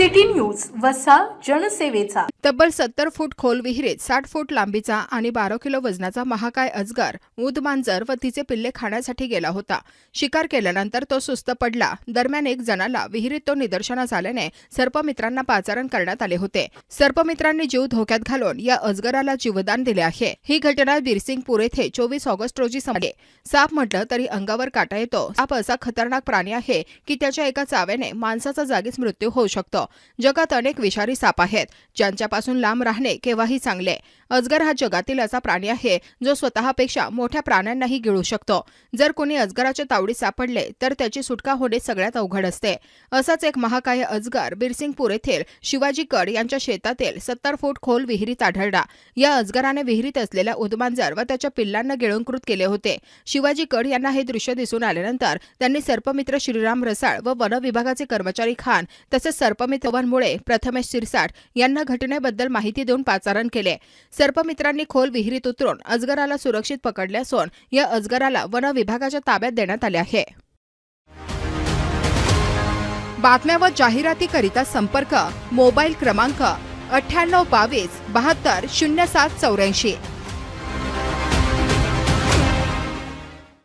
City news वसा जनसेवेचा. तब्बल सत्तर फूट खोल विहिरीत साठ फूट लांबीचा आणि बारा किलो वजनाचा महाकाय अजगर ऊद मांजर व तिचे पिल्ले खाण्यासाठी गेला होता. शिकार केल्यानंतर तो सुस्त पडला. दरम्यान एक जणाला विहिरीत तो निदर्शनास आल्याने सर्पमित्रांना पाचारण करण्यात आले होते. सर्पमित्रांनी जीव धोक्यात घालून या अजगराला जीवदान दिले आहे. ही घटना बिरसिंगपूर येथे चोवीस ऑगस्ट रोजी समजली साप म्हटलं तरी अंगावर काटा येतो. साप असा खतरनाक प्राणी आहे की त्याच्या एका चाव्याने माणसाचा जागीच मृत्यू होऊ शकतो. जगात अनेक विषारी साप आहेत. ज्यांच्यापासून लांब राहणे केव्हाही चांगले. अजगर हा जगातील असा प्राणी आहे जो स्वतःपेक्षा मोठ्या प्राण्यांनाही गिळू शकतो. जर कोणी अजगराच्या तावडीत सापडले तर त्याची सुटका होणे सगळ्यात अवघड असते. असाच एक महाकाय अजगर बिरसिंगपूर येथील शिवाजी कड यांच्या शेतातील सत्तर फूट खोल विहिरीत आढळला. या अजगराने विहिरीत असलेल्या उदमांजर व त्याच्या पिल्लांना गिळंकृत केले होते. शिवाजी कड यांना हे दृश्य दिसून आल्यानंतर त्यांनी सर्पमित्र श्रीराम रसाळ व वन विभागाचे कर्मचारी खान तसेच सर्पमित्र मुळे प्रथमेश सिरसाट यांना घटनेबद्दल माहिती देऊन पाचारण केले. सर्पमित्रांनी खोल विहिरीत उतरून अजगराला सुरक्षित पकडले असून या अजगराला वन विभागाच्या ताब्यात देण्यात आले आहे. बातम्या व जाहिरातीकरिता संपर्क मोबाईल क्रमांक अठ्ठ्याण्णव बावीस बहात्तर शून्य सात चौऱ्याऐंशी.